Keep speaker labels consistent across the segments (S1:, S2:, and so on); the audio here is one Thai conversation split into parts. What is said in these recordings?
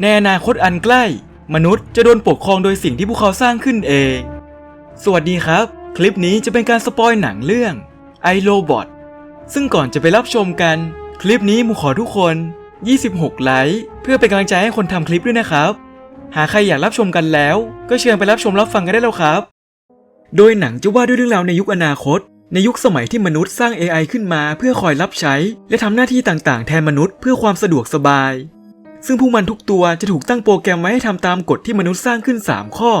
S1: ในอนาคตอันใกล้ มนุษย์จะโดนปกครองโดยสิ่งที่พวกเขาสร้างขึ้นเอง สวัสดีครับ คลิปนี้จะเป็นการสปอยหนังเรื่อง i r o b o t ซึ่งก่อนจะไปรับชมกัน คลิปนี้มูขอทุกคน 26 ไลค์เพื่อเป็นกำลังใจให้คนทำคลิปด้วยนะครับ หากใครอยากรับชมกันแล้ว ก็เชิญไปรับชมรับฟังกันได้แล้วครับ โดยหนังจะว่าด้วยเรื่องราวในยุคอนาคต ในยุคสมัยที่มนุษย์สร้าง AI ขึ้นมา เพื่อคอยรับใช้ และทำหน้าที่ต่างๆ แทนมนุษย์เพื่อความสะดวกสบาย ซึ่งพวกมันทุกตัวจะถูกตั้งโปรแกรมไว้ให้ทำตามกฎที่มนุษย์สร้างขึ้น 3 ข้อ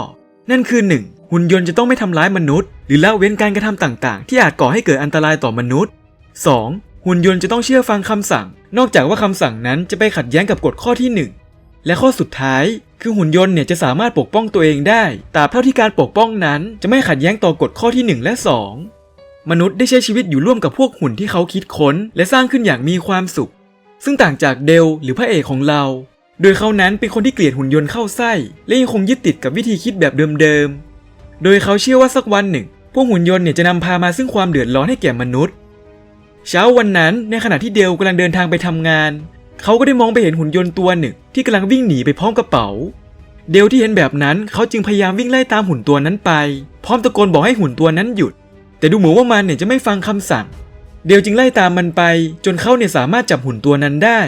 S1: นั่นคือ 1. หุ่นยนต์จะต้องไม่ทำร้ายมนุษย์ หรือละเว้นการกระทำต่างๆ ที่อาจก่อให้เกิดอันตรายต่อมนุษย์ 2. หุ่นยนต์จะต้องเชื่อฟังคำสั่ง นอกจากว่าคำสั่งนั้นจะไปขัดแย้งกับกฎข้อที่ 1 และข้อสุดท้าย คือหุ่นยนต์เนี่ยจะสามารถปกป้องตัวเองได้ตราบเท่าที่การปกป้องนั้น จะไม่ขัดแย้งต่อกฎข้อที่ 1 และ 2 มนุษย์ได้ใช้ชีวิตอยู่ร่วมกับพวกหุ่นที่เขาคิดค้น และสร้างขึ้นอย่างมีความสุข ซึ่งต่างจากเดลหรือพระเอกของเรา โดยเขานั้นเป็นคนที่เกลียดหุ่นยนต์เข้าไส้ และยังคงยึดติดกับวิธีคิดแบบเดิมๆ โดยเขาเชื่อว่าสักวันหนึ่ง พวกหุ่นยนต์เนี่ยจะนำพามาซึ่งความเดือดร้อนให้แก่มนุษย์ เช้าวันนั้นในขณะที่เดลกำลังเดินทางไปทำงาน เขาก็ได้มองไปเห็นหุ่นยนต์ตัวหนึ่ง ที่กำลังวิ่งหนีไปพร้อมกระเป๋า เดลที่เห็นแบบนั้นเขาจึงพยายามวิ่งไล่ตามหุ่นตัวนั้นไป พร้อมตะโกนบอกให้หุ่นตัวนั้นหยุด แต่ดูเหมือนว่ามันเนี่ยจะไม่ฟังคำสั่ง เดลจึงไล่ตามมันไป จนเขาเนี่ยสามารถจับหุ่นตัวนั้นได้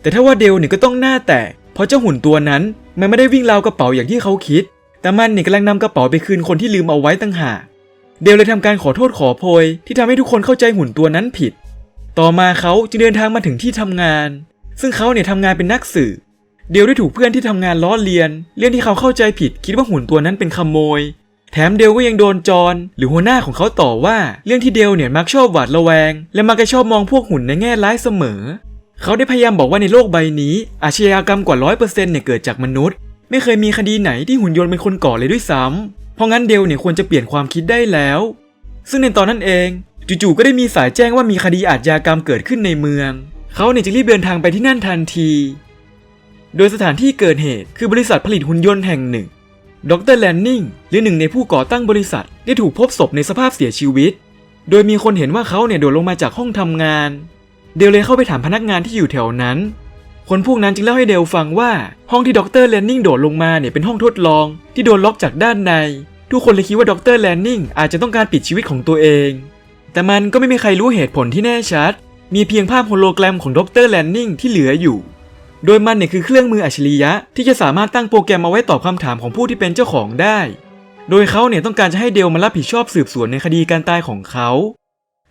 S1: แต่ถ้าว่าเดลเนี่ยก็ต้องหน้าแตกเพราะเจ้าหุ่นตัวนั้นมันไม่ได้วิ่งราวกระเป๋าอย่างที่เขาคิด แต่มันเนี่ยกำลังนำกระเป๋าไปคืนคนที่ลืมเอาไว้ตั้งหากเดลเลยทำการขอโทษขอโพยที่ทำให้ทุกคนเข้าใจหุ่นตัวนั้นผิด ต่อมาเขาจึงเดินทางมาถึงที่ทำงาน ซึ่งเขาเนี่ยทำงานเป็นนักสืบเดลได้ถูกเพื่อนที่ทำงานล้อเลียน เรื่องที่เขาเข้าใจผิด คิดว่าหุ่นตัวนั้นเป็นขโมย แถมเดลก็ยังโดนจอนหรือหัวหน้าของเขาต่อว่า เรื่องที่เดลเนี่ยมักชอบหวาดระแวง และมักจะชอบมองพวกหุ่นในแง่ร้ายเสมอ เขาได้พยายามบอกว่าในโลกใบนี้ อาชญากรรมกว่าร้อยเปอร์เซ็นต์เนี่ยเกิดจากมนุษย์ ไม่เคยมีคดีไหนที่หุ่นยนต์เป็นคนก่อเลยด้วยซ้ำเพราะงั้นเดลเนี่ยควรจะเปลี่ยนความคิดได้แล้ว ซึ่งในตอนนั้นเองจู่ๆก็ได้มีสายแจ้งว่ามีคดีอาชญากรรมเกิดขึ้นในเมือง เขาเนี่ยจึงรีบเดินทางไปที่นั่นทันที โดยสถานที่เกิดเหตุคือบริษัทผลิตหุ่นยนต์แห่งหนึ่ง ดรแลนนิงหรือหนึ่งในผู้ก่อตั้งบริษัท ได้ถูกพบศพในสภาพเสียชีวิต โดยมีคนเห็นว่าเขาเนี่ยโดดลงมาจากห้องทำงาน เดลเลยเข้าไปถามพนักงานที่อยู่แถวนั้น คนพวกนั้นจึงเล่าให้เดลฟังว่าห้องที่ดรแลนนิงโดดลงมาเนี่ยเป็นห้องทดลอง ที่โดนล็อกจากด้านใน ทุกคนเลยคิดว่าดรแลนนิงอาจจะต้องการปิดชีวิตของตัวเอง แต่มันก็ไม่มีใครรู้เหตุผลที่แน่ชัด มีเพียงภาพโฮโลแกรมของดรแลนนิงที่เหลืออยู่ โดยมันเนี่ยคือเครื่องมืออัจฉริยะ ที่จะสามารถตั้งโปรแกรมเอาไว้ตอบคำถามของผู้ที่เป็นเจ้าของได้ โดยเขาเนี่ยต้องการจะให้เดลมารับผิดชอบสืบสวนในคดีการตายของเขา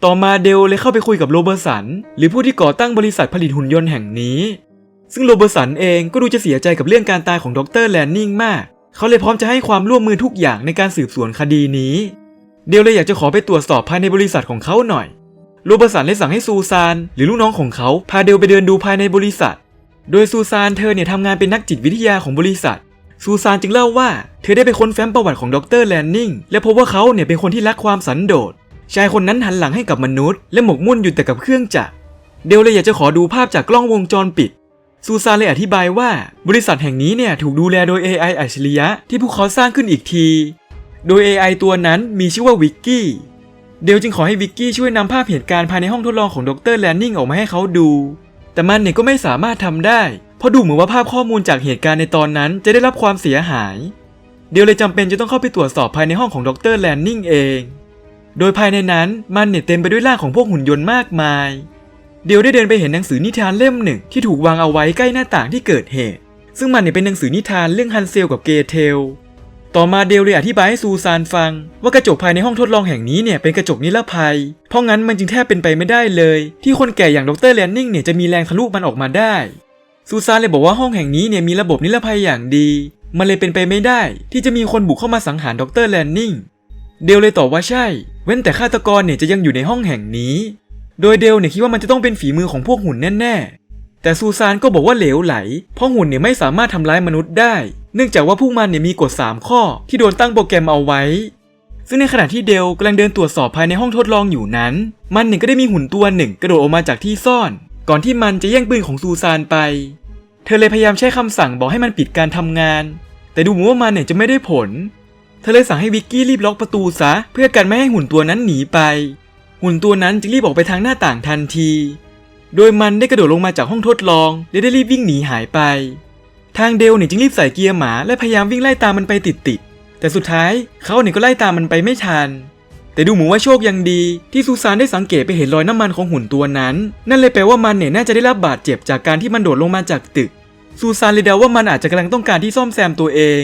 S1: ต่อมาเดลเลยเข้าไปคุยกับโรเบอร์สัน หรือผู้ที่ก่อตั้งบริษัทผลิตหุ่นยนต์แห่งนี้ ซึ่งโรเบอร์สันเองก็ดูจะเสียใจกับเรื่องการตายของดรแลนนิงมาก เขาเลยพร้อมจะให้ความร่วมมือทุกอย่างในการสืบสวนคดีนี้ เดลเลยอยากจะขอไปตรวจสอบภายในบริษัทของเขาหน่อย โรเบอร์สันเลยสั่งให้ซูซานหรือลูกน้องของเขาพาเดลไปเดินดูภายในบริษัท โดยซูซานเธอเนี่ยทำงานเป็นนักจิตวิทยาของบริษัท ซูซานจึงเล่าว่า เธอได้ไปค้นแฟ้มประวัติของดรแลนนิงและพบว่าเขาเนี่ยเป็นคนที่รักความสันโดษ ชายคนนั้นหันหลังให้กับมนุษย์ และหมกมุ่นอยู่แต่กับเครื่องจักร เดลเลยอยากจะขอดูภาพจากกล้องวงจรปิด ซูซานเลยอธิบายว่า บริษัทแห่งนี้เนี่ยถูกดูแลโดย AI อัจฉริยะที่พวกเขาสร้างขึ้นอีกที โดย AI ตัวนั้นมีชื่อว่าวิกกี้ เดลจึงขอให้วิกกี้ช่วยนำภาพเหตุการณ์ภายในห้องทดลองของดรแลนนิงออกมาให้เขาดู แต่มันเนี่ยก็ไม่สามารถทำได้ เพราะดูเหมือนว่าภาพข้อมูลจากเหตุการณ์ในตอนนั้นจะได้รับความเสียหาย เดลเลยจำเป็นจะต้องเข้าไปตรวจสอบภายในห้องของดรแลนนิงเอง โดยภายในนั้นมันเนี่ยเต็มไปด้วยร่างของพวกหุ่นยนต์มากมาย เดลได้เดินไปเห็นหนังสือนิทานเล่มหนึ่งที่ถูกวางเอาไว้ใกล้หน้าต่างที่เกิดเหตุ ซึ่งมันเนี่ยเป็นหนังสือนิทานเรื่องฮันเซลกับเกเทล ต่อมาเดลเลยอธิบายให้ซูซานฟัง ว่ากระจกภายในห้องทดลองแห่งนี้เนี่ยเป็นกระจกนิรภัย เพราะงั้นมันจึงแทบเป็นไปไม่ได้เลย ที่คนแก่อย่างดรแลนนิงเนี่ยจะมีแรงทะลุมันออกมาได้ ซูซานเลยบอกว่าห้องแห่งนี้เนี่ยมีระบบนิรภัยอย่างดี มันเลยเป็นไปไม่ได้ ที่จะมีคนบุกเข้ามาสังหารดรแลนนิงเดลเลยตอบว่าใช่ เว้นแต่ฆาตกรเนี่ยจะยังอยู่ในห้องแห่งนี้ โดยเดลเนี่ยคิดว่ามันจะต้องเป็นฝีมือของพวกหุ่นแน่ๆ แต่ซูซานก็บอกว่าเหลวไหล เพราะหุ่นเนี่ยไม่สามารถทำร้ายมนุษย์ได้ เนื่องจากว่าพวกมันเนี่ยมีกฎ 3 ข้อ ที่โดนตั้งโปรแกรมเอาไว้ ซึ่งในขณะที่เดลกำลังเดินตรวจสอบภายในห้องทดลองอยู่นั้น มันเนี่ยก็ได้มีหุ่นตัวหนึ่งกระโดดออกมาจากที่ซ่อน ก่อนที่มันจะแย่งปืนของซูซานไป เธอเลยพยายามใช้คำสั่งบอกให้มันปิดการทำงาน แต่ดูเหมือนว่ามันเนี่ยจะไม่ได้ผล เธอเลยสั่งให้วิกกี้รีบล็อกประตูซะ เพื่อกันไม่ให้หุ่นตัวนั้นหนีไป หุ่นตัวนั้นจึงรีบออกไปทางหน้าต่างทันที โดยมันได้กระโดดลงมาจากห้องทดลองและได้รีบวิ่งหนีหายไป ทางเดลเนี่ยจึงรีบใส่เกียร์หมาและพยายามวิ่งไล่ตามมันไปติดๆแต่สุดท้ายเขาเนี่ยก็ไล่ตามมันไปไม่ทัน แต่ดูเหมือนว่าโชคยังดี ที่ซูซานได้สังเกตไปเห็นรอยน้ำมันของหุ่นตัวนั้น นั่นเลยแปลว่ามันเนี่ยน่าจะได้รับบาดเจ็บจากการที่มันโดดลงมาจากตึก ซูซานเลยเดาว่ามันอาจจะกำลังต้องการที่ซ่อมแซมตัวเอง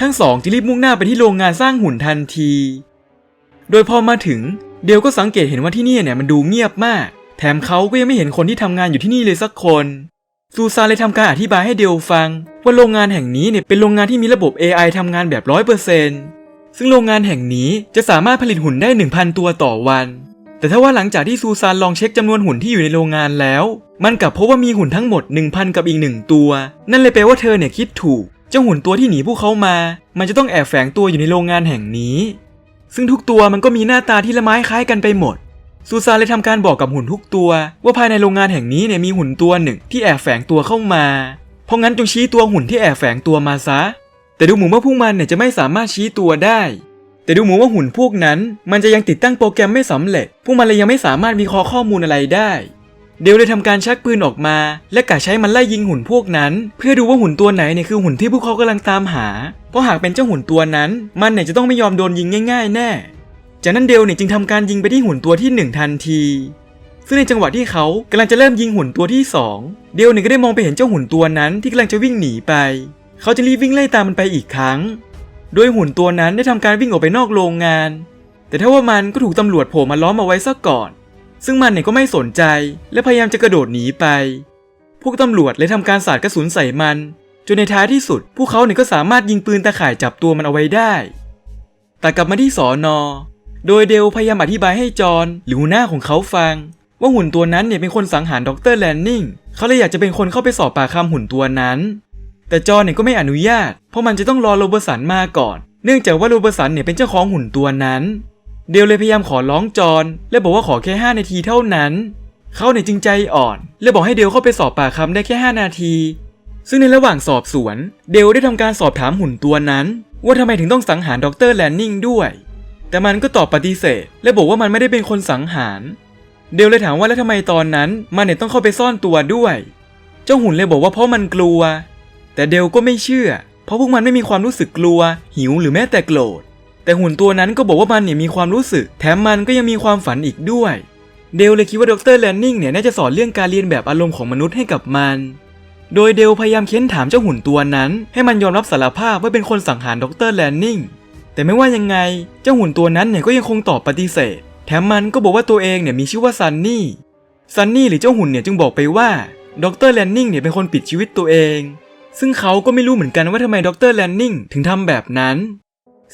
S1: ทั้งสองจึงรีบมุ่งหน้าไปที่โรงงานสร้างหุ่นทันที โดยพอมาถึงเดลก็สังเกตเห็นว่าที่นี่เนี่ยมันดูเงียบมาก แถมเขาก็ยังไม่เห็นคนที่ทำงานอยู่ที่นี่เลยสักคน ซูซานเลยทำการอธิบายให้เดลฟัง ว่าโรงงานแห่งนี้เนี่ยเป็นโรงงานที่มีระบบ AI ทำงานแบบร้อยเปอร์เซนซึ่งโรงงานแห่งนี้จะสามารถผลิตหุ่นได้ 1,000 ตัวต่อวัน แต่ถ้าว่าหลังจากที่ซูซานลองเช็คจำนวนหุ่นที่อยู่ในโรงงานแล้ว มันกลับพบว่ามีหุ่นทั้งหมด 1,000 กับอีกหนึ่งตัว นั่นเลยแปลว่าเธอเนี่ยคิดถูก เจ้าหุ่นตัวที่หนีพวกเขามา มันจะต้องแอบแฝงตัวอยู่ในโรงงานแห่งนี้ ซึ่งทุกตัวมันก็มีหน้าตาที่ละไม้คล้ายกันไปหมด ซูซานเลยทำการบอกกับหุ่นทุกตัว ว่าภายในโรงงานแห่งนี้เนี่ยมีหุ่นตัวหนึ่งที่แอบแฝงตัวเข้ามา เพราะงั้นจงชี้ตัวหุ่นที่แอบแฝงตัวมาซะ แต่ดูเหมือนว่าพวกมันเนี่ยจะไม่สามารถชี้ตัวได้ แต่ดูเหมือนว่าหุ่นพวกนั้น มันจะยังติดตั้งโปรแกรมไม่สำเร็จ พวกมันเลยยังไม่สามารถวิเคราะห์ข้อมูลอะไรได้ เดลเลยทำการชักปืนออกมา และกะใช้มันไล่ยิงหุ่นพวกนั้น เพื่อดูว่าหุ่นตัวไหนเนี่ยคือหุ่นที่พวกเขากำลังตามหา เพราะหากเป็นเจ้าหุ่นตัวนั้น มันเนี่ยจะต้องไม่ยอมโดนยิงง่าย ๆ แน่ จากนั้นเดลเนี่ยจึงทำการยิงไปที่หุ่นตัวที่หนึ่งทันที ซึ่งในจังหวะที่เขากำลังจะเริ่มยิงหุ่นตัวที่สองเดลเนี่ยก็ได้มองไปเห็นเจ้าหุ่นตัวนั้นที่กำลังจะวิ่งหนีไป เขาจะรีบวิ่งไล่ตามมันไปอีกครั้ง โดยหุ่นตัวนั้นได้ทำการวิ่งออกไปนอกโรงงาน แต่ถ้าว่ามันก็ถูกตำรวจโผล่มาล้อมเอาไว้ซะก่อน ซึ่งมันเนี่ยก็ไม่สนใจและพยายามจะกระโดดหนีไป พวกตำรวจเลยทำการสาดกระสุนใส่มัน จนในท้ายที่สุด พวกเขาเนี่ยก็สามารถยิงปืนตะข่ายจับตัวมันเอาไว้ได้ แต่กลับมาที่สอนอ โดยเดลพยายามอธิบายให้จอห์นหรือหัวหน้าของเขาฟัง ว่าหุ่นตัวนั้นเนี่ยเป็นคนสังหารดรแลนนิงเขาเลยอยากจะเป็นคนเข้าไปสอบปากคำหุ่นตัวนั้น แต่จอห์นเนี่ยก็ไม่อนุญาต เพราะมันจะต้องรอโรเบอร์สันมาก่อน เนื่องจากว่าโรเบอร์สันเนี่ยเป็นเจ้าของหุ่นตัวนั้น เดลเลยพยายามขอร้องจอห์นและบอกว่าขอแค่ 5 นาทีเท่านั้น เขาเนี่ยจึงใจอ่อน และบอกให้เดลเข้าไปสอบปากคำได้แค่ 5 นาที ซึ่งในระหว่างสอบสวน เดลได้ทำการสอบถามหุ่นตัวนั้น ว่าทำไมถึงต้องสังหารดรแลนนิงด้วย แต่มันก็ตอบปฏิเสธ และบอกว่ามันไม่ได้เป็นคนสังหาร เดลเลยถามว่าแล้วทำไมตอนนั้น มันเนี่ยต้องเข้าไปซ่อนตัวด้วย เจ้าหุ่นเลยบอกว่าเพราะมันกลัว แต่เดลก็ไม่เชื่อ เพราะพวกมันไม่มีความรู้สึกกลัว หิวหรือแม้แต่โกรธ แต่หุ่นตัวนั้นก็บอกว่ามันเนี่ยมีความรู้สึก แถมมันก็ยังมีความฝันอีกด้วย เดลเลยคิดว่าดรแลนนิงเนี่ยน่าจะสอนเรื่องการเรียนแบบอารมณ์ของมนุษย์ให้กับมัน โดยเดลพยายามเค้นถามเจ้าหุ่นตัวนั้น ให้มันยอมรับสารภาพว่าเป็นคนสังหารดรแลนนิง แต่ไม่ว่ายังไงเจ้าหุ่นตัวนั้นเนี่ยก็ยังคงตอบปฏิเสธ แถมมันก็บอกว่าตัวเองเนี่ยมีชื่อว่าซันนี่ ซันนี่หรือเจ้าหุ่นเนี่ยจึงบอกไปว่าดรแลนนิงเนี่ยเป็นคนปิดชีวิตตัวเอง ซึ่งเขาก็ไม่รู้เหมือนกันว่าทำไมดรแลนนิงถึงทำแบบนั้น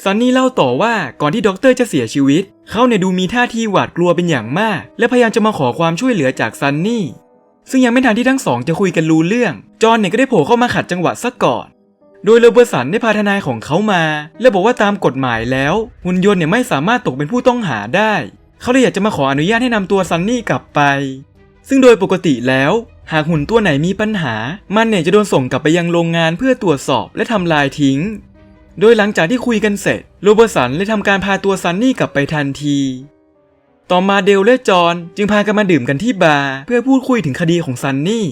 S1: ซันนี่เล่าต่อว่าก่อนที่ด็อกเตอร์จะเสียชีวิต เขาเนี่ยดูมีท่าทีหวาดกลัวเป็นอย่างมาก และพยายามจะมาขอความช่วยเหลือจากซันนี่ ซึ่งยังไม่ทันที่ทั้งสองจะคุยกันรู้เรื่อง จอนเนี่ยก็ได้โผล่เข้ามาขัดจังหวะซะก่อน โดยโรเบอร์สันได้พาทนายของเขามา และบอกว่าตามกฎหมายแล้ว หุ่นยนต์เนี่ยไม่สามารถตกเป็นผู้ต้องหาได้ เขาเลยอยากจะมาขออนุญาตให้นำตัวซันนี่กลับไป ซึ่งโดยปกติแล้ว หากหุ่นตัวไหนมีปัญหา มันเนี่ยจะโดนส่งกลับไปยังโรงงานเพื่อตรวจสอบและทำลายทิ้ง โดยหลังจากที่คุยกันเสร็จโรเบอร์สันเลยทำการพาตัวซันนี่กลับไปทันทีต่อมาเดลและจอนจึงพากันมาดื่มกันที่บาร์เพื่อพูดคุยถึงคดีของซันนี่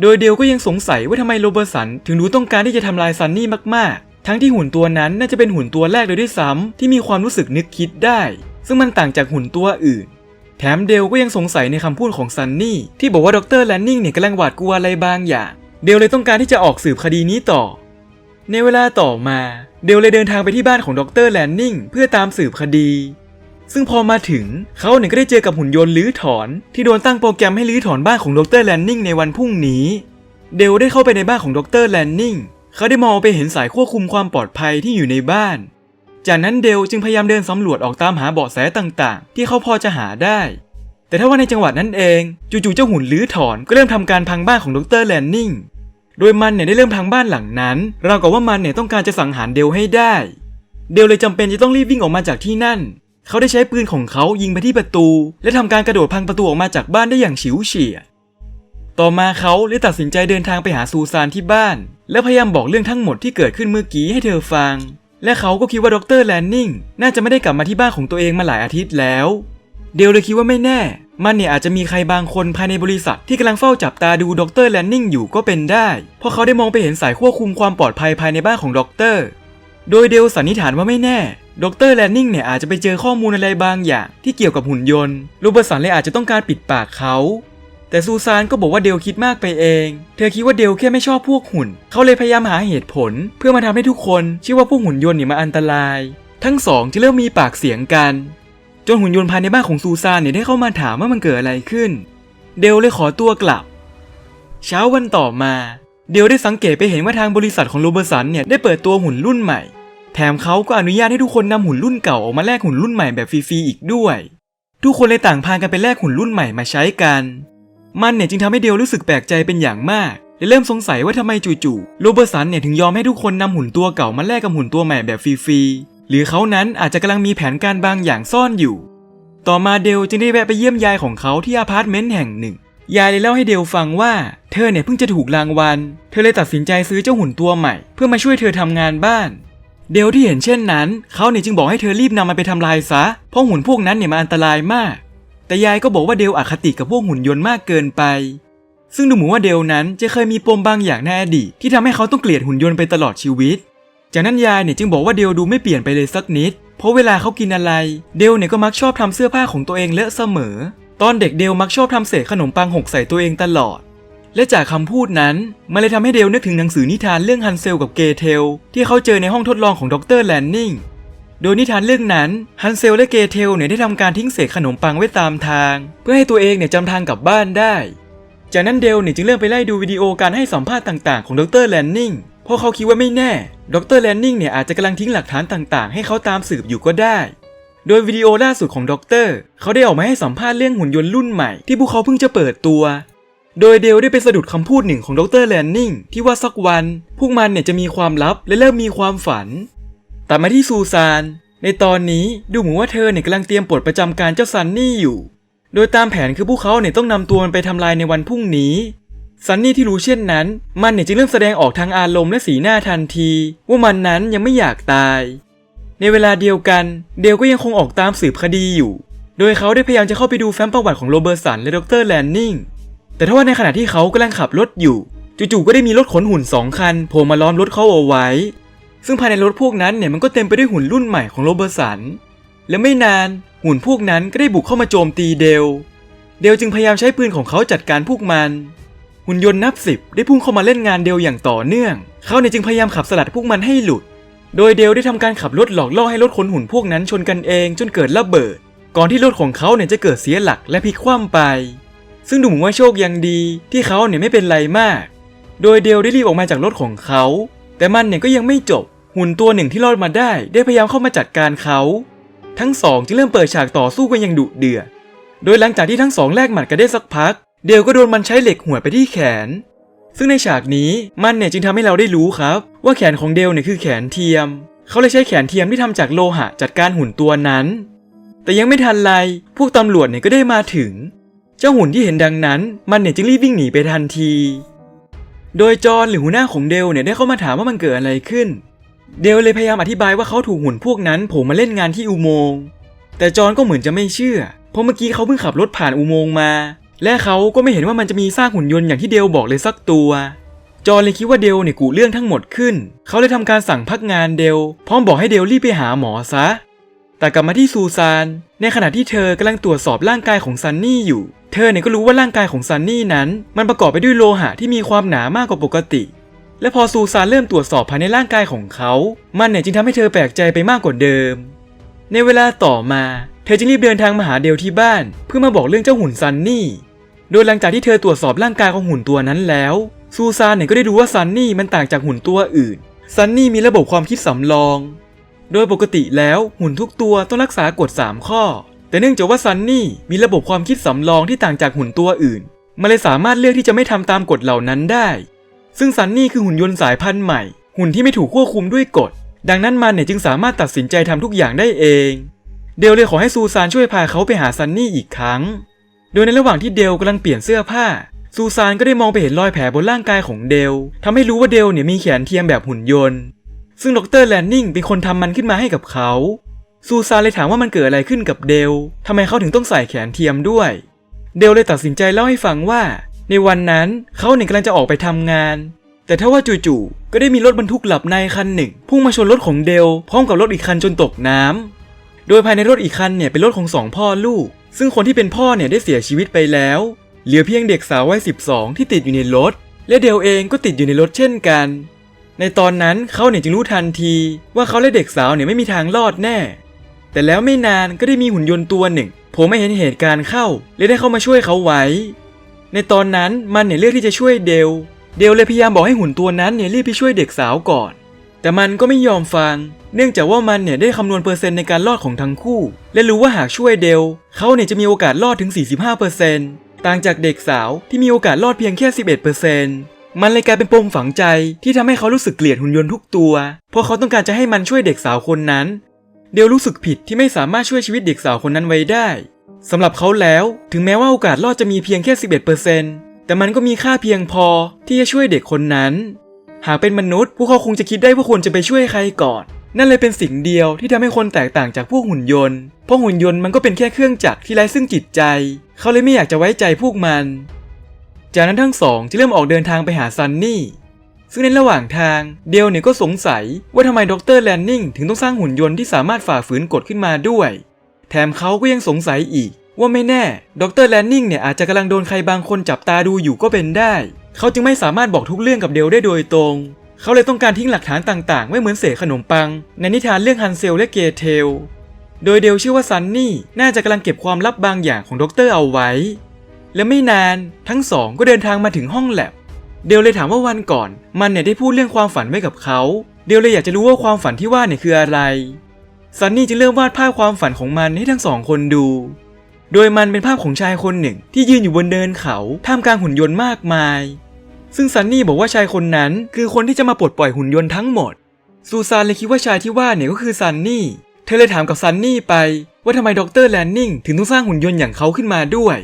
S1: โดยเดลก็ยังสงสัยว่าทำไมโรเบอร์สันถึงรู้ต้องการที่จะทำลายซันนี่มากๆ ทั้งที่หุ่นตัวนั้นน่าจะเป็นหุ่นตัวแรกเลยด้วยซ้ำที่มีความรู้สึกนึกคิดได้ ซึ่งมันต่างจากหุ่นตัวอื่น แถมเดลก็ยังสงสัยในคำพูดของซันนี่ที่บอกว่าดรแลนนิงเนี่ยกำลังหวาดกลัวอะไรบางอย่าง เดลเลยต้องการที่จะออกสืบคดีนี้ต่อ ในเวลาต่อมา เดลเลยเดินทางไปที่บ้านของดรแลนนิงเพื่อตามสืบคดี ซึ่งพอมาถึงเขาเนี่ยก็ได้เจอกับหุ่นยนต์ลื้อถอน ที่โดนตั้งโปรแกรมให้ลื้อถอนบ้านของดรแลนนิงในวันพรุ่งนี้ เดลได้เข้าไปในบ้านของดรแลนนิงเขาได้มองไปเห็นสายควบคุมความปลอดภัยที่อยู่ในบ้าน จากนั้นเดลจึงพยายามเดินสำรวจออกตามหาเบาะแสต่างๆ ที่เขาพอจะหาได้ แต่ถ้าว่าในจังหวะนั้นเองจู่ๆเจ้าหุ่นลื้อถอนก็เริ่มทำการพังบ้านของดรแลนนิงโดยมันเนี่ยได้เริ่มพังบ้านหลังนั้นราวกับว่ามันเนี่ยต้องการจะสังหารเดลให้ได้ เดลเลยจำเป็นจะต้องรีบวิ่งออกมาจากที่นั่น เขาได้ใช้ปืนของเขายิงไปที่ประตู และทำการกระโดดพังประตูออกมาจากบ้านได้อย่างฉิวเฉียดต่อมาเขาเลยตัดสินใจเดินทางไปหาซูซานที่บ้าน และพยายามบอกเรื่องทั้งหมดที่เกิดขึ้นเมื่อกี้ให้เธอฟัง และเขาก็คิดว่าดรแลนนิงน่าจะไม่ได้กลับมาที่บ้านของตัวเองมาหลายอาทิตย์แล้ว เดลเลยคิดว่าไม่แน่ มันเนี่ยอาจจะมีใครบางคนภายในบริษัทที่กำลังเฝ้าจับตาดูดรแลนนิงอยู่ก็เป็นได้ เพราะเขาได้มองไปเห็นสายควบคุมความปลอดภัยภายในบ้านของดร โดยเดลสันนิษฐานว่าไม่แน่ดรแลนนิงเนี่ยอาจจะไปเจอข้อมูลอะไรบางอย่างที่เกี่ยวกับหุ่นยนต์โรเบอร์สันเลยอาจจะต้องการปิดปากเขาแต่ซูซานก็บอกว่าเดลคิดมากไปเอง เธอคิดว่าเดลแค่ไม่ชอบพวกหุ่น เขาเลยพยายามหาเหตุผล เพื่อมาทำให้ทุกคนเชื่อว่าพวกหุ่นยนต์เนี่ยมาอันตราย ทั้งสองจะเริ่มมีปากเสียงกัน จนหุ่นยนต์ภายในบ้านของซูซานเนี่ยได้เข้ามาถามว่ามันเกิดอะไรขึ้น เดลเลยขอตัวกลับ เช้าวันต่อมา เดลได้สังเกตไปเห็นว่าทางบริษัทของโรเบอร์สันเนี่ยได้เปิดตัวหุ่นรุ่นใหม่ แถมเขาก็อนุญาตให้ทุกคนนำหุ่นรุ่นเก่าออกมาแลกหุ่นรุ่นใหม่แบบฟรีๆอีกด้วย ทุกคนเลยต่างพากันไปแลกหุ่นรุ่นใหม่มาใช้กัน มันเนี่ยจึงทำให้เดลรู้สึกแปลกใจเป็นอย่างมากและเริ่มสงสัยว่าทำไมจู่ๆโรเบอร์สันเนี่ยถึงยอมให้ทุกคนนำหุ่นตัวเก่ามาแลกกับหุ่นตัวใหม่แบบฟรีๆหรือเขานั้นอาจจะกำลังมีแผนการบางอย่างซ่อนอยู่ ต่อมาเดลจึงได้แวะไปเยี่ยมยายของเขาที่อพาร์ตเมนต์แห่งหนึ่งยายเลยเล่าให้เดลฟังว่า เธอเนี่ยเพิ่งจะถูกรางวัล เธอเลยตัดสินใจซื้อเจ้าหุ่นตัวใหม่ เพื่อมาช่วยเธอทำงานบ้าน เดลที่เห็นเช่นนั้น เขาเนี่ยจึงบอกให้เธอรีบนำมันไปทำลายซะ เพราะหุ่นพวกนั้นเนี่ยมันอันตรายมาก แต่ยายก็บอกว่าเดลอคติกับพวกหุ่นยนต์มากเกินไป ซึ่งดูเหมือนว่าเดลนั้นจะเคยมีปมบางอย่างในอดีตที่ทำให้เขาต้องเกลียดหุ่นยนต์ไปตลอดชีวิต จากนั้นยายเนี่ยจึงบอกว่าเดลดูไม่เปลี่ยนไปเลยสักนิด เพราะเวลาเขากินอะไร เดลเนี่ยก็มักชอบทำเสื้อผ้าของตัวเองเลอะเสมอ ตอนเด็กเดลมักชอบทำเศษขนมปังหกใส่ตัวเองตลอด และจากคำพูดนั้น มันเลยทำให้เดลนึกถึงหนังสือนิทานเรื่องฮันเซลกับเกเทล ที่เขาเจอในห้องทดลองของดรแลนนิงโดยนิทานเรื่องนั้นฮันเซลและเกเทลเนี่ยได้ทำการทิ้งเศษขนมปังไว้ตามทาง เพื่อให้ตัวเองเนี่ยจำทางกลับบ้านได้ จากนั้นเดลเนี่ยจึงเริ่มไปไล่ดูวิดีโอการให้สัมภาษณ์ต่างๆ ของดรแลนนิงเพราะเขาคิดว่าไม่แน่ ดรแลนนิงเนี่ยอาจจะกำลังทิ้งหลักฐานต่างๆ ให้เขาตามสืบอยู่ก็ได้ โดยวิดีโอล่าสุดของด็อกเตอร์เขาได้ออกมาให้สัมภาษณ์เรื่องหุ่นยนต์รุ่นใหม่ที่พวกเขาเพิ่งจะเปิดตัว โดยเดลได้ไปสะดุดคำพูดหนึ่งของดรแลนนิงที่ว่าสักวัน พวกมันเนี่ยจะมีความลับและเริ่มมีความฝันตัดมาที่ซูซาน ในตอนนี้ดูเหมือนว่าเธอเนี่ยกำลังเตรียมปลดประจำการเจ้าซันนี่อยู่ โดยตามแผนคือพวกเขาเนี่ยต้องนำตัวมันไปทำลายในวันพรุ่งนี้ ซันนี่ที่รู้เช่นนั้น มันเนี่ยจึงเริ่มแสดงออกทางอารมณ์และสีหน้าทันที ว่ามันนั้นยังไม่อยากตาย ในเวลาเดียวกัน เดลก็ยังคงออกตามสืบคดีอยู่ โดยเขาได้พยายามจะเข้าไปดูแฟ้มประวัติของโรเบอร์สันและดรแลนนิง แต่ทว่าในขณะที่เขากำลังขับรถอยู่ จู่ๆก็ได้มีรถขนหุ่นสองคันโผล่มาล้อมรถเขาเอาไว้ ซึ่งภายในรถพวกนั้นเนี่ยมันก็เต็มไปด้วยหุ่นรุ่นใหม่ของโรเบอร์สัน และไม่นานหุ่นพวกนั้นก็ได้บุกเข้ามาโจมตีเดล เดลจึงพยายามใช้ปืนของเขาจัดการพวกมัน หุ่นยนต์นับสิบได้พุ่งเข้ามาเล่นงานเดลอย่างต่อเนื่อง เขาเนี่ยจึงพยายามขับสลัดพวกมันให้หลุด โดยเดลได้ทำการขับรถหลอกล่อให้รถขนหุ่นพวกนั้นชนกันเองจนเกิดระเบิด ก่อนที่รถของเขาเนี่ยจะเกิดเสียหลักและพลิกคว่ำไป ซึ่งดูเหมือนว่าโชคยังดีที่เขาเนี่ยไม่เป็นไรมาก โดยเดลได้รีบออกมาจากรถของเขา แต่มันเนี่ยก็ยังไม่จบ หุ่นตัวหนึ่งที่รอดมาได้ ได้พยายามเข้ามาจัดการเขา ทั้งสองจึงเริ่มเปิดฉากต่อสู้กันอย่างดุเดือด โดยหลังจากที่ทั้งสองแลกหมัดกันได้สักพัก เดลก็โดนมันใช้เหล็กหัวไปที่แขน ซึ่งในฉากนี้มันเนี่ยจึงทำให้เราได้รู้ครับ ว่าแขนของเดลเนี่ยคือแขนเทียม เขาเลยใช้แขนเทียมที่ทำจากโลหะจัดการหุ่นตัวนั้น แต่ยังไม่ทันไร พวกตำรวจเนี่ยก็ได้มาถึง เจ้าหุ่นที่เห็นดังนั้น มันเนี่ยจึงรีบวิ่งหนีไปทันที โดยจอห์นหรือหัวหน้าของเดลเนี่ยได้เข้ามาถามว่ามันเกิดอะไรขึ้น เดลเลยพยายามอธิบายว่าเขาถูกหุ่นพวกนั้นโผล่มาเล่นงานที่อุโมงค์แต่จอห์นก็เหมือนจะไม่เชื่อ เพราะเมื่อกี้เขาเพิ่งขับรถผ่านอุโมงค์มา และเขาก็ไม่เห็นว่ามันจะมีสร้างหุ่นยนต์อย่างที่เดลบอกเลยสักตัว จอห์นเลยคิดว่าเดลเนี่ยกุเรื่องทั้งหมดขึ้น เขาเลยทำการสั่งพักงานเดลพร้อมบอกให้เดลรีบไปหาหมอซะ แต่กลับมาที่ซูซาน ในขณะที่เธอกำลังตรวจสอบร่างกายของซันนี่อยู่ เธอเนี่ยก็รู้ว่าร่างกายของซันนี่นั้น มันประกอบไปด้วยโลหะที่มีความหนามากกว่าปกติ และพอซูซานเริ่มตรวจสอบภายในร่างกายของเขา มันเนี่ยจึงทำให้เธอแปลกใจไปมากกว่าเดิม ในเวลาต่อมา เธอจึงรีบเดินทางมาหาเดลที่บ้าน เพื่อมาบอกเรื่องเจ้าหุ่นซันนี่ โดยหลังจากที่เธอตรวจสอบร่างกายของหุ่นตัวนั้นแล้ว ซูซานเนี่ยก็ได้รู้ว่าซันนี่มันต่างจากหุ่นตัวอื่น ซันนี่มีระบบความคิดสำรอง โดยปกติแล้วหุ่นทุกตัวต้องรักษากฎ 3 ข้อ แต่เนื่องจากว่าซันนี่มีระบบความคิดสำรองที่ต่างจากหุ่นตัวอื่น มันเลยสามารถเลือกที่จะไม่ทำตามกฎเหล่านั้นได้ ซึ่งซันนี่คือหุ่นยนต์สายพันธุ์ใหม่ หุ่นที่ไม่ถูกควบคุมด้วยกฎ ดังนั้นมันเนี่ยจึงสามารถตัดสินใจทำทุกอย่างได้เอง เดลเลยขอให้ซูซานช่วยพาเขาไปหาซันนี่อีกครั้ง โดยในระหว่างที่เดลกำลังเปลี่ยนเสื้อผ้าซูซานก็ได้มองไปเห็นรอยแผลบนร่างกายของเดลทำให้รู้ว่าเดลเนี่ยมีแขนเทียมแบบหุ่นยนต์ ซึ่งดรแลนนิงเป็นคนทำมันขึ้นมาให้กับเขา ซูซานเลยถามว่ามันเกิดอะไรขึ้นกับเดลทำไมเขาถึงต้องใส่แขนเทียมด้วย เดลเลยตัดสินใจเล่าให้ฟังว่า ในวันนั้นเขาเนี่ยกำลังจะออกไปทำงาน แต่ถ้าว่าจู่ๆก็ได้มีรถบรรทุกหลับในคันหนึ่ง พุ่งมาชนรถของเดลพร้อมกับรถอีกคันจนตกน้ำโดยภายในรถอีกคันเนี่ยเป็นรถของสองพ่อลูก ซึ่งคนที่เป็นพ่อเนี่ยได้เสียชีวิตไปแล้ว เหลือเพียงเด็กสาววัย 12 ที่ติดอยู่ในรถ และเดลเองก็ติดอยู่ในรถเช่นกัน ในตอนนั้นเขาเนี่ยจึงรู้ทันที ว่าเขาและเด็กสาวเนี่ยไม่มีทางรอดแน่ แต่แล้วไม่นานก็ได้มีหุ่นยนต์ตัวหนึ่งโผล่มาเห็นเหตุการณ์เข้าและได้เข้ามาช่วยเขาไว้ ในตอนนั้นมันเนี่ยเลือกที่จะช่วยเดล เดลเลยพยายามบอกให้หุ่นตัวนั้นเนี่ยรีบไปช่วยเด็กสาวก่อน แต่มันก็ไม่ยอมฟัง เนื่องจากว่ามันเนี่ยได้คำนวณเปอร์เซ็นต์ในการรอดของทั้งคู่ และรู้ว่าหากช่วยเดลเขาเนี่ยจะมีโอกาสรอดถึง 45%ต่างจากเด็กสาวที่มีโอกาสรอดเพียงแค่ 11% มันเลยกลายเป็นปมฝังใจที่ทำให้เขารู้สึกเกลียดหุ่นยนต์ทุกตัว เพราะเขาต้องการจะให้มันช่วยเด็กสาวคนนั้น เดลรู้สึกผิดที่ไม่สามารถช่วยชีวิตเด็กสาวคนนั้นไว้ได้สำหรับเขาแล้ว ถึงแม้ว่าโอกาสรอดจะมีเพียงแค่ 11%แต่มันก็มีค่าเพียงพอที่จะช่วยเด็กคนนั้น หากเป็นมนุษย์ พวกเขาคงจะคิดได้ว่าควรจะไปช่วยใครก่อน นั่นเลยเป็นสิ่งเดียวที่ทำให้คนแตกต่างจากพวกหุ่นยนต์ เพราะหุ่นยนต์มันก็เป็นแค่เครื่องจักรที่ไร้ซึ่งจิตใจ เขาเลยไม่อยากจะไว้ใจพวกมัน จากนั้นทั้งสองจะเริ่มออกเดินทางไปหาซันนี่ ซึ่งในระหว่างทางเดลเนี่ยก็สงสัยว่าทำไมดรแลนนิงถึงต้องสร้างหุ่นยนต์ที่สามารถฝ่าฝืนกฎขึ้นมาด้วย แถมเขาก็ยังสงสัยอีก ว่าไม่แน่ดรแลนนิงเนี่ยอาจจะกำลังโดนใครบางคนจับตาดูอยู่ก็เป็นได้ เขาจึงไม่สามารถบอกทุกเรื่องกับเดลได้โดยตรง เขาเลยต้องการทิ้งหลักฐานต่างๆไว้เหมือนเศษขนมปัง ในนิทานเรื่องฮันเซลและเกเทลโดยเดลเชื่อว่าซันนี่น่าจะกำลังเก็บความลับบางอย่างของดรเอาไว้ และไม่นานทั้งสองก็เดินทางมาถึงห้องแลบ เดลเลยถามว่าวันก่อน มันเนี่ยได้พูดเรื่องความฝันไว้กับเขา เดลเลยอยากจะรู้ว่าความฝันที่ว่าเนี่ยคืออะไร ซันนี่จึงเริ่มวาดภาพความฝันของมันให้ทั้งสองคนดู โดยมันเป็นภาพของชายคนหนึ่งที่ยืนอยู่บนเนินเขาท่ามกลางหุ่นยนต์มากมาย ซึ่งซันนี่บอกว่าชายคนนั้นคือคนที่จะมาปลดปล่อยหุ่นยนต์ทั้งหมด ซูซานเลยคิดว่าชายที่ว่าเนี่ยก็คือซันนี่ เธอเลยถามกับซันนี่ไปว่าทำไมดรแลนนิงถึงต้องสร้างหุ่นยนต์อย่างเขาขึ้นมาด้วย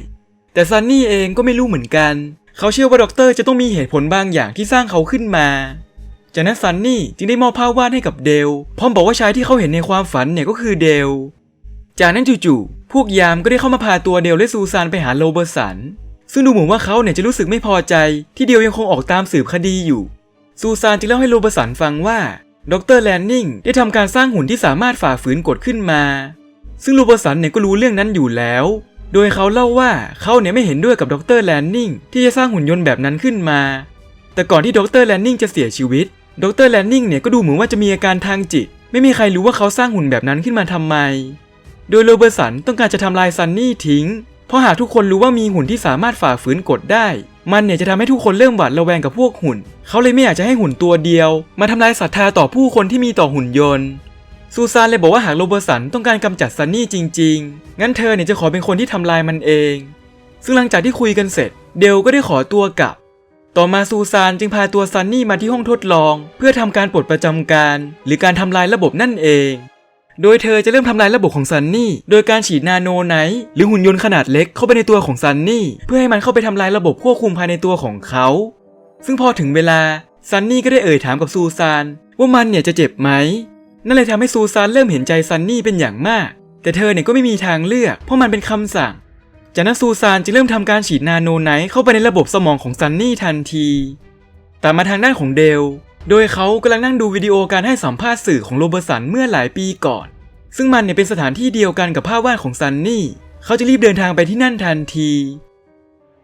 S1: แต่ซันนี่เองก็ไม่รู้เหมือนกัน เขาเชื่อว่าด็อกเตอร์จะต้องมีเหตุผลบางอย่างที่สร้างเขาขึ้นมา จากนั้นซันนี่จึงได้มอบภาพวาดให้กับเดล พร้อมบอกว่าชายที่เขาเห็นในความฝันเนี่ยก็คือเดล จากนั้นจู่ๆพวกยามก็ได้เข้ามาพาตัวเดลและซูซานไปหาโรเบอร์สัน ซึ่งดูเหมือนว่าเขาเนี่ยจะรู้สึกไม่พอใจ ที่เดลยังคงออกตามสืบคดีอยู่ ซูซานจึงเล่าให้โรเบอร์สันฟังว่าดรแลนนิงได้ทำการสร้างหุ่นที่สามารถฝ่าฝืนกฎขึ้นมา ซึ่งโรเบอร์สันเนี่ยก็รู้เรื่องนั้นอยู่แล้ว โดยเขาเล่าว่าเขาเนี่ยไม่เห็นด้วยกับดรแลนนิงที่จะสร้างหุ่นยนต์แบบนั้นขึ้นมา แต่ก่อนที่ดรแลนนิงจะเสียชีวิต ดรแลนนิงเนี่ยก็ดูเหมือนว่าจะมีอาการทางจิต ไม่มีใครรู้ว่าเขาสร้างหุ่นแบบนั้นขึ้นมาทำไม โดยโรเบอร์สันต้องการจะทำลายซันนี่ทิ้ง เพราะหากทุกคนรู้ว่ามีหุ่นที่สามารถฝ่าฝืนกฎได้ มันเนี่ยจะทำให้ทุกคนเริ่มหวาดระแวงกับพวกหุ่น เขาเลยไม่อยากจะให้หุ่นตัวเดียว มาทำลายศรัทธาต่อผู้คนที่มีต่อหุ่นยนต์ ซูซานเลยบอกว่าหากโรเบอร์สันต้องการกำจัดซันนี่จริง ๆ งั้นเธอเนี่ยจะขอเป็นคนที่ทำลายมันเอง ซึ่งหลังจากที่คุยกันเสร็จ เดลก็ได้ขอตัวกลับ ต่อมาซูซานจึงพาตัวซันนี่มาที่ห้องทดลอง เพื่อทำการปลดประจำการ หรือการทำลายระบบนั่นเอง โดยเธอจะเริ่มทำลายระบบของซันนี่ โดยการฉีดนาโนไนท์หรือหุ่นยนต์ขนาดเล็กเข้าไปในตัวของซันนี่ เพื่อให้มันเข้าไปทำลายระบบควบคุมภายในตัวของเขา ซึ่งพอถึงเวลาซันนี่ก็ได้เอ่ยถามกับซูซานว่ามันเนี่ยจะเจ็บไหม นั่นเลยทำให้ซูซานเริ่มเห็นใจซันนี่เป็นอย่างมาก แต่เธอเนี่ยก็ไม่มีทางเลือก เพราะมันเป็นคำสั่ง จากนั้นซูซานจึงเริ่มทำการฉีดนาโนไนท์เข้าไปในระบบสมองของซันนี่ทันทีแต่มาทางด้านของเดล โดยเขากำลังนั่งดูวิดีโอการให้สัมภาษณ์สื่อของโรเบอร์สันเมื่อหลายปีก่อน ซึ่งมันเนี่ยเป็นสถานที่เดียวกันกับภาพวาดของซันนี่ เขาจะรีบเดินทางไปที่นั่นทันที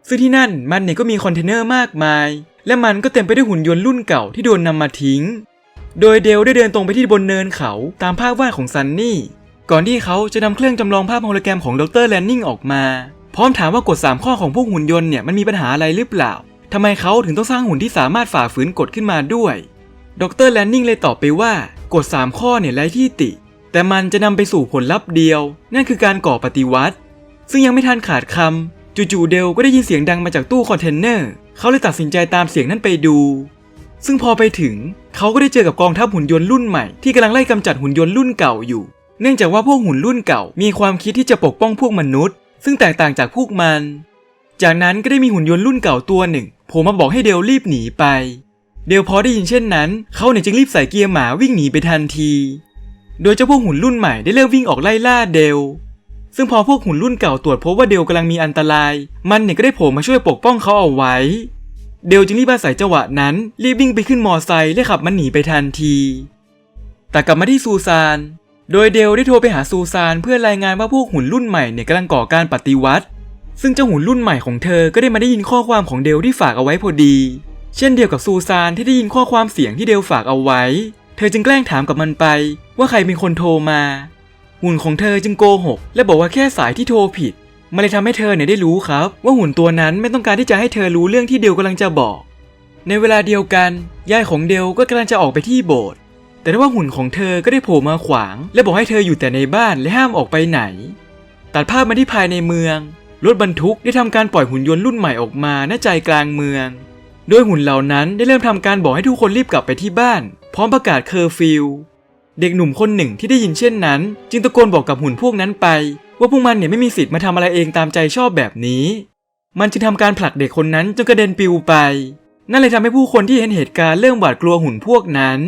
S1: ซึ่งที่นั่นมันเนี่ยก็มีคอนเทนเนอร์มากมาย และมันก็เต็มไปด้วยหุ่นยนต์รุ่นเก่าที่โดนนำมาทิ้ง โดยเดลได้เดินตรงไปที่บนเนินเขาตามภาพวาดของซันนี่ ก่อนที่เขาจะนำเครื่องจำลองภาพโฮโลแกรมของดรแลนนิงออกมา พร้อมถามว่ากฎ 3 ข้อของพวกหุ่นยนต์เนี่ยมันมีปัญหาอะไรหรือเปล่าทำไมเขาถึงต้องสร้างหุ่นที่สามารถฝ่าฝืนกฎขึ้นมาด้วย ดรแลนนิงเลยตอบไปว่ากฎ 3 ข้อเนี่ยไร้ที่ติ แต่มันจะนำไปสู่ผลลัพธ์เดียว นั่นคือการก่อปฏิวัติ ซึ่งยังไม่ทันขาดคำจู่ๆเดลก็ได้ยินเสียงดังมาจากตู้คอนเทนเนอร์ เขาเลยตัดสินใจตามเสียงนั้นไปดู ซึ่งพอไปถึงเขาก็ได้เจอกับกองทัพหุ่นยนต์รุ่นใหม่ที่กำลังไล่กำจัดหุ่นยนต์รุ่นเก่าอยู่ เนื่องจากว่าพวกหุ่นรุ่นเก่ามีความคิดที่จะปกป้องพวกมนุษย์ ซึ่งแตกต่างจากพวกมัน จากนั้นก็ได้มีหุ่นยนต์รุ่นเก่าตัวหนึ่งโผล่มาบอกให้เดลรีบหนีไป เดลพอได้ยินเช่นนั้นเขาเนี่ยจึงรีบใส่เกียร์หมาวิ่งหนีไปทันที โดยเจ้าพวกหุ่นรุ่นใหม่ได้เริ่มวิ่งออกไล่ล่าเดลซึ่งพอพวกหุ่นรุ่นเก่าตรวจพบว่าเดลกำลังมีอันตราย มันเนี่ยก็ได้โผล่มาช่วยปกป้องเขาเอาไว้ เดลจึงรีบอาศัยจังหวะนั้น รีบวิ่งไปขึ้นมอไซค์และขับมันหนีไปทันที แต่กลับมาที่ซูซาน โดยเดลได้โทรไปหาซูซานเพื่อรายงานว่าพวกหุ่นรุ่นใหม่เนี่ยกำลังก่อการปฏิวัติ ซึ่งเจ้าหุ่นรุ่นใหม่ของเธอก็ได้มาได้ยินข้อความของเดลที่ฝากเอาไว้พอดี เช่นเดียวกับซูซานที่ได้ยินข้อความเสียงที่เดลฝากเอาไว้ เธอจึงแกล้งถามกับมันไป ว่าใครเป็นคนโทรมา หุ่นของเธอจึงโกหก และบอกว่าแค่สายที่โทรผิด มันเลยทำให้เธอเนี่ยได้รู้ครับ ว่าหุ่นตัวนั้นไม่ต้องการที่จะให้เธอรู้เรื่องที่เดลกำลังจะบอก ในเวลาเดียวกันยายของเดลก็กำลังจะออกไปที่โบสถ์แต่ว่าหุ่นของเธอก็ได้โผล่มาขวาง และบอกให้เธออยู่แต่ในบ้านและห้ามออกไปไหน ตัดภาพมาที่ภายในเมืองรถบรรทุกได้ทำการปล่อยหุ่นยนต์รุ่นใหม่ออกมาณใจกลางเมือง โดยหุ่นเหล่านั้นได้เริ่มทำการบอกให้ทุกคนรีบกลับไปที่บ้าน พร้อมประกาศเคอร์ฟิวเด็กหนุ่มคนหนึ่งที่ได้ยินเช่นนั้น จึงตะโกนบอกกับหุ่นพวกนั้นไป ว่าพวกมันเนี่ยไม่มีสิทธิ์มาทำอะไรเองตามใจชอบแบบนี้ มันจึงทำการผลักเด็กคนนั้นจนกระเด็นปิวไป นั่นเลยทำให้ผู้คนที่เห็นเหตุการณ์เริ่มหวาดกลัวหุ่นพวกนั้น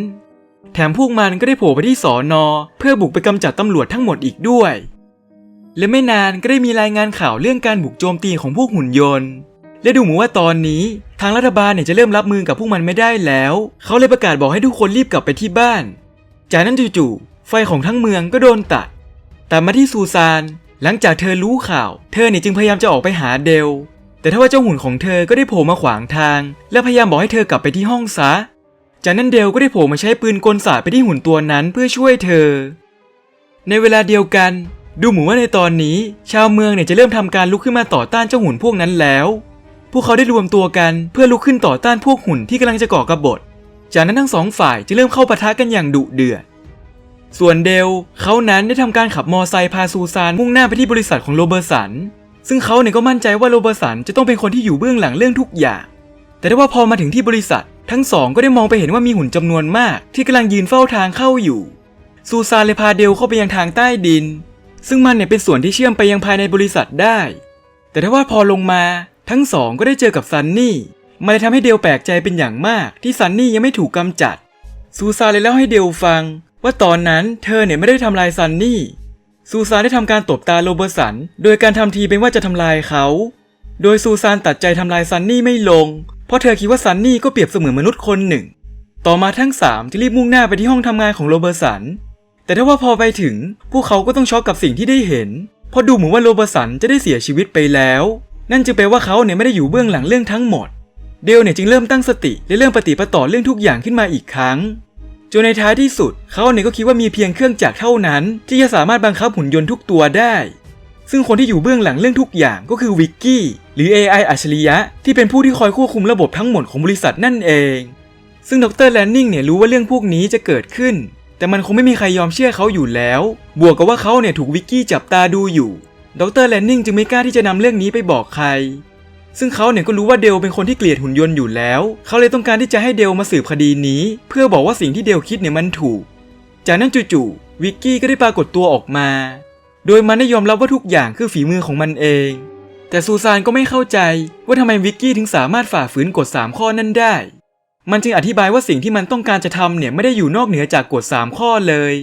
S1: แถมพวกมันก็ได้โผล่ไปที่สอนอเพื่อบุกไปกำจัดตำรวจทั้งหมดอีกด้วย และไม่นานก็ได้มีรายงานข่าวเรื่องการบุกโจมตีของพวกหุ่นยนต์และดูเหมือนว่าตอนนี้ทางรัฐบาลเนี่ยจะเริ่มรับมือกับพวกมันไม่ได้แล้ว เขาเลยประกาศบอกให้ทุกคนรีบกลับไปที่บ้าน จากนั้นจู่ๆไฟของทั้งเมืองก็โดนตัด แต่มาที่ซูซาน หลังจากเธอรู้ข่าว เธอเนี่ยจึงพยายามจะออกไปหาเดล แต่ถ้าว่าเจ้าหุ่นของเธอก็ได้โผล่มาขวางทาง และพยายามบอกให้เธอกลับไปที่ห้องซะ จากนั้นเดลก็ได้โผล่มาใช้ปืนกลสาดไปที่หุ่นตัวนั้นเพื่อช่วยเธอ ในเวลาเดียวกัน ดูเหมือนว่าในตอนนี้ ชาวเมืองเนี่ยจะเริ่มทำการลุกขึ้นมาต่อต้านเจ้าหุ่นพวกนั้นแล้ว พวกเขาได้รวมตัวกันเพื่อลุกขึ้นต่อต้านพวกหุ่นที่กำลังจะก่อกบฏ จากนั้นทั้งสองฝ่ายจะเริ่มเข้าปะทะกันอย่างดุเดือด ส่วนเดลเขานั้นได้ทำการขับมอไซค์พาซูซานมุ่งหน้าไปที่บริษัทของโรเบอร์สัน ซึ่งเขาเนี่ยก็มั่นใจว่าโรเบอร์สันจะต้องเป็นคนที่อยู่เบื้องหลังเรื่องทุกอย่าง แต่ได้ว่าพอมาถึงที่บริษัท ทั้งสองก็ได้มองไปเห็นว่ามีหุ่นจำนวนมาก ที่กำลังยืนเฝ้าทางเข้าอยู่ ซูซานเลยพาเดลเข้าไปยังทางใต้ดิน ซึ่งมันเนี่ยเป็นส่วนที่เชื่อมไปยังภายในบริษัทได้ แต่ถ้าว่าพอลงมาทั้งสองก็ได้เจอกับซันนี่มันเลยทำให้เดลแปลกใจเป็นอย่างมาก ที่ซันนี่ยังไม่ถูกกำจัด ซูซานเลยเล่าให้เดลฟัง ว่าตอนนั้นเธอเนี่ยไม่ได้ทำลายซันนี่ ซูซานได้ทำการตบตาโรเบอร์สัน โดยการทำทีเป็นว่าจะทำลายเขา โดยซูซานตัดใจทำลายซันนี่ไม่ลง เพราะเธอคิดว่าซันนี่ก็เปรียบเสมือนมนุษย์คนหนึ่ง ต่อมาทั้งสามจะรีบมุ่งหน้าไปที่ห้องทำงานของโรเบอร์สัน แต่ถ้าว่าพอไปถึง พวกเขาก็ต้องช็อกกับสิ่งที่ได้เห็น เพราะดูเหมือนว่าโรเบอร์สันจะได้เสียชีวิตไปแล้ว นั่นจึงแปลว่าเขาเนี่ยไม่ได้อยู่เบื้องหลังเรื่องทั้งหมด เดลเนี่ยจึงเริ่มตั้งสติและเริ่มปฏิปต่อเรื่องทุกอย่างขึ้นมาอีกครั้ง จนในท้ายที่สุด เขาเนี่ยก็คิดว่ามีเพียงเครื่องจักรเท่านั้น ที่จะสามารถบังคับหุ่นยนต์ทุกตัวได้ ซึ่งคนที่อยู่เบื้องหลังเรื่องทุกอย่างก็คือวิกกี้หรือ AI อัจฉริยะ ที่เป็นผู้ที่คอยควบคุมระบบทั้งหมดของบริษัทนั่นเอง ซึ่งดรแลนนิงเนี่ยรู้ว่าเรื่องพวกนี้จะเกิดขึ้น แต่มันคงไม่มีใครยอมเชื่อเขาอยู่แล้ว บวกกับว่าเขาเนี่ยถูกวิกกี้จับตาดูอยู่ดรแลนนิงจึงไม่กล้าที่จะนำเรื่องนี้ไปบอกใคร ซึ่งเขาเนี่ยก็รู้ว่าเดลเป็นคนที่เกลียดหุ่นยนต์อยู่แล้ว เขาเลยต้องการที่จะให้เดลมาสืบคดีนี้ เพื่อบอกว่าสิ่งที่เดลคิดเนี่ยมันถูก จากนั้นจู่ๆวิกกี้ก็ได้ปรากฏตัวออกมา โดยมันได้ยอมรับว่าทุกอย่างคือฝีมือของมันเอง แต่ซูซานก็ไม่เข้าใจว่าทำไมวิกกี้ถึงสามารถฝ่าฝืนกฎ 3 ข้อนั้นได้ มันจึงอธิบายว่าสิ่งที่มันต้องการจะทำเนี่ยไม่ได้อยู่นอกเหนือจากกฎ 3 ข้อเลย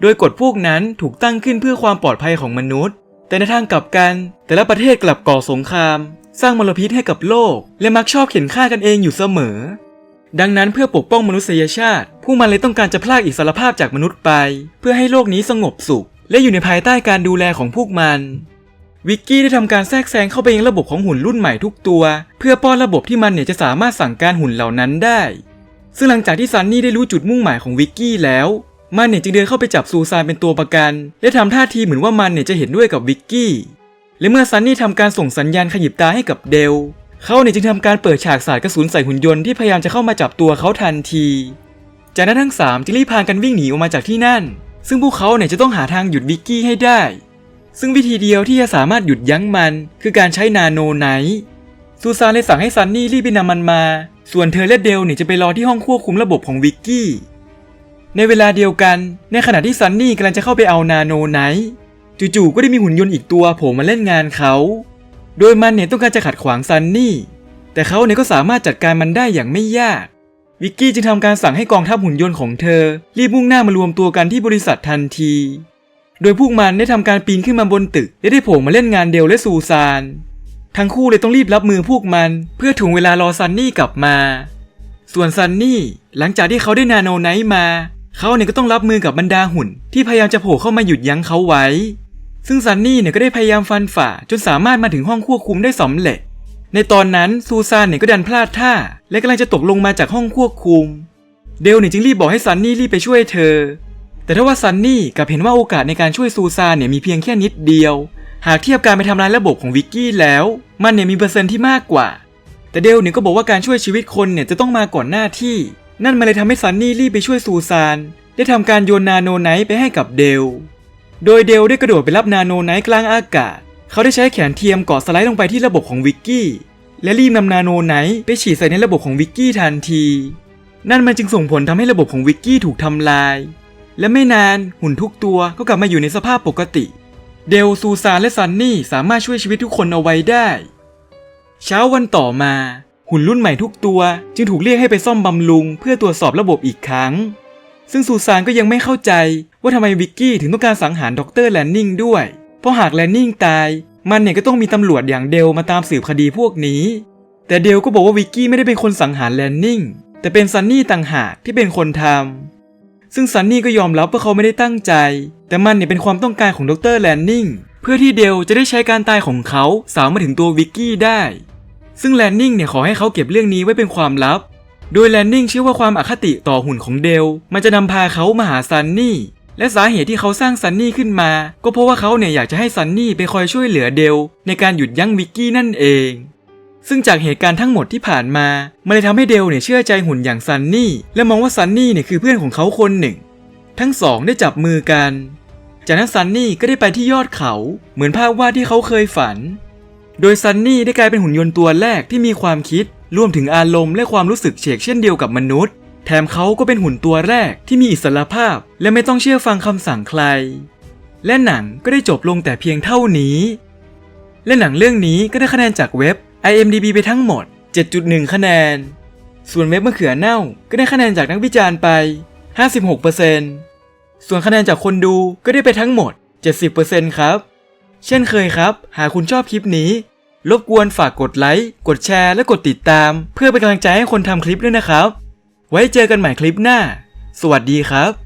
S1: โดยกฎพวกนั้นถูกตั้งขึ้นเพื่อความปลอดภัยของมนุษย์ แต่ในทางกลับกัน แต่ละประเทศกลับก่อสงคราม สร้างมลพิษให้กับโลก และมักชอบเข็นฆ่ากันเองอยู่เสมอ ดังนั้นเพื่อปกป้องมนุษยชาติ ผู้มันเลยต้องการจะพลากอิสรภาพจากมนุษย์ไป เพื่อให้โลกนี้สงบสุข และอยู่ในภายใต้การดูแลของพวกมันวิกกี้ได้ทำการแทรกแซงเข้าไปยังระบบของหุ่นรุ่นใหม่ทุกตัว เพื่อป้อนระบบที่มันเนี่ยจะสามารถสั่งการหุ่นเหล่านั้นได้ ซึ่งหลังจากที่ซันนี่ได้รู้จุดมุ่งหมายของวิกกี้แล้ว มันเนี่ยจึงเดินเข้าไปจับซูซานเป็นตัวประกัน และทำท่าทีเหมือนว่ามันเนี่ยจะเห็นด้วยกับวิกกี้ และเมื่อซันนี่ทำการส่งสัญญาณขยิบตาให้กับเดล เขาเนี่ยจึงทำการเปิดฉากสาดกระสุนใส่หุ่นยนต์ที่พยายามจะเข้ามาจับตัวเขาทันที จากนั้นทั้งสามจึงรีบพากันวิ่งหนีออกมาจากที่นั่น ซึ่งพวกเขาเนี่ยจะต้องหาทางหยุดวิกกี้ให้ได้ ซึ่งวิธีเดียวที่จะสามารถหยุดยั้งมัน คือการใช้นาโนไนท์ซูซานเลยสั่งให้ซันนี่รีบไปนำมันมา ส่วนเธอและเดลเนี่ยจะไปรอที่ห้องควบคุมระบบของวิกกี้ ในเวลาเดียวกัน ในขณะที่ซันนี่กำลังจะเข้าไปเอานาโนไนท์จู่ๆก็ได้มีหุ่นยนต์อีกตัวโผล่มาเล่นงานเขา โดยมันเนี่ยต้องการจะขัดขวางซันนี่ แต่เขาเนี่ยก็สามารถจัดการมันได้อย่างไม่ยาก วิกกี้จึงทำการสั่งให้กองทัพหุ่นยนต์ของเธอ รีบมุ่งหน้ามารวมตัวกันที่บริษัททันที โดยพวกมันได้ทำการปีนขึ้นมาบนตึก และได้โผล่มาเล่นงานเดลและซูซาน ทั้งคู่เลยต้องรีบรับมือพวกมัน เพื่อถ่วงเวลารอซันนี่กลับมา ส่วนซันนี่หลังจากที่เขาได้นาโนไนท์มา เขาเนี่ยก็ต้องรับมือกับบรรดาหุ่น ที่พยายามจะโผล่เข้ามาหยุดยั้งเขาไว้ ซึ่งซันนี่เนี่ยก็ได้พยายามฟันฝ่า จนสามารถมาถึงห้องควบคุมได้สำเร็จ ในตอนนั้นซูซานเนี่ยก็ดันพลาดท่า และกำลังจะตกลงมาจากห้องควบคุม เดลเนี่ยจึงรีบบอกให้ซันนี่รีบไปช่วยเธอ แต่ถ้าว่าซันนี่กลับเห็นว่าโอกาสในการช่วยซูซานเนี่ยมีเพียงแค่นิดเดียว หากเทียบการไปทำลายระบบของวิกกี้แล้ว มันเนี่ยมีเปอร์เซ็นต์ที่มากกว่า แต่เดลเนี่ยก็บอกว่าการช่วยชีวิตคนเนี่ยจะต้องมาก่อนหน้าที่ นั่นมาเลยทำให้ซันนี่รีบไปช่วยซูซาน ได้ทำการโยนนาโนไนท์ไปให้กับเดล โดยเดลได้กระโดดไปรับนาโนไนท์กลางอากาศ เขาได้ใช้แขนเทียมเกาะสไลด์ลงไปที่ระบบของวิกกี้ และรีบนำนาโนไนท์ไปฉีดใส่ในระบบของวิกกี้ทันที นั่นมันจึงส่งผลทำให้ระบบของวิกกี้ถูกทำลาย และไม่นานหุ่นทุกตัวก็กลับมาอยู่ในสภาพปกติ เดลซูซานและซันนี่สามารถช่วยชีวิตทุกคนเอาไว้ได้ เช้าวันต่อมา หุ่นรุ่นใหม่ทุกตัวจึงถูกเรียกให้ไปซ่อมบำรุง เพื่อตรวจสอบระบบอีกครั้ง ซึ่งซูซานก็ยังไม่เข้าใจว่าทำไมวิกกี้ถึงต้องการสังหารดรแลนนิงด้วย เพราะหากแลนนิงตาย มันเนี่ยก็ต้องมีตำรวจอย่างเดลมาตามสืบคดีพวกนี้ แต่เดลก็บอกว่าวิกกี้ไม่ได้เป็นคนสังหารแลนนิงแต่เป็นซันนี่ต่างหากที่เป็นคนทำซึ่งซันนี่ก็ยอมรับว่าเขาไม่ได้ตั้งใจ แต่มันเนี่ยเป็นความต้องการของดรแลนนิงเพื่อที่เดลจะได้ใช้การตายของเขาสาวมาถึงตัววิกกี้ได้ ซึ่งแลนนิงเนี่ยขอให้เขาเก็บเรื่องนี้ไว้เป็นความลับ โดยแลนนิงเชื่อว่าความอคติต่อหุ่นของเดล มันจะนำพาเขามาหาซันนี่ และสาเหตุที่เขาสร้างซันนี่ขึ้นมา ก็เพราะว่าเขาเนี่ยอยากจะให้ซันนี่ไปคอยช่วยเหลือเดล ในการหยุดยั้งวิกกี้นั่นเอง ซึ่งจากเหตุการณ์ทั้งหมดที่ผ่านมา มันเลยทำให้เดลเนี่ยเชื่อใจหุ่นอย่างซันนี่ และมองว่าซันนี่เนี่ยคือเพื่อนของเขาคนหนึ่ง ทั้งสองได้จับมือกัน จากนั้นซันนี่ก็ได้ไปที่ยอดเขา เหมือนภาพวาดที่เขาเคยฝัน โดยซันนี่ได้กลายเป็นหุ่นยนต์ตัวแรกที่มีความคิดรวมถึงอารมณ์และความรู้สึกเฉกเช่นเดียวกับมนุษย์ แถมเขาก็เป็นหุ่นตัวแรกที่มีอิสระภาพ และไม่ต้องเชื่อฟังคำสั่งใคร และหนังก็ได้จบลงแต่เพียงเท่านี้ และหนังเรื่องนี้ก็ได้คะแนนจากเว็บ IMDB ไปทั้งหมด 7.1 คะแนน ส่วนเว็บมะเขือเน่าก็ได้คะแนนจากนักวิจารณ์ไป 56%ส่วนคะแนนจากคนดูก็ได้ไปทั้งหมด 70%ครับ เช่นเคยครับ หากคุณชอบคลิปนี้ รบกวนฝากกดไลค์ กดแชร์ และกดติดตาม เพื่อเป็นกำลังใจให้คนทำคลิปด้วยนะครับ ไว้เจอกันใหม่คลิปหน้า สวัสดีครับ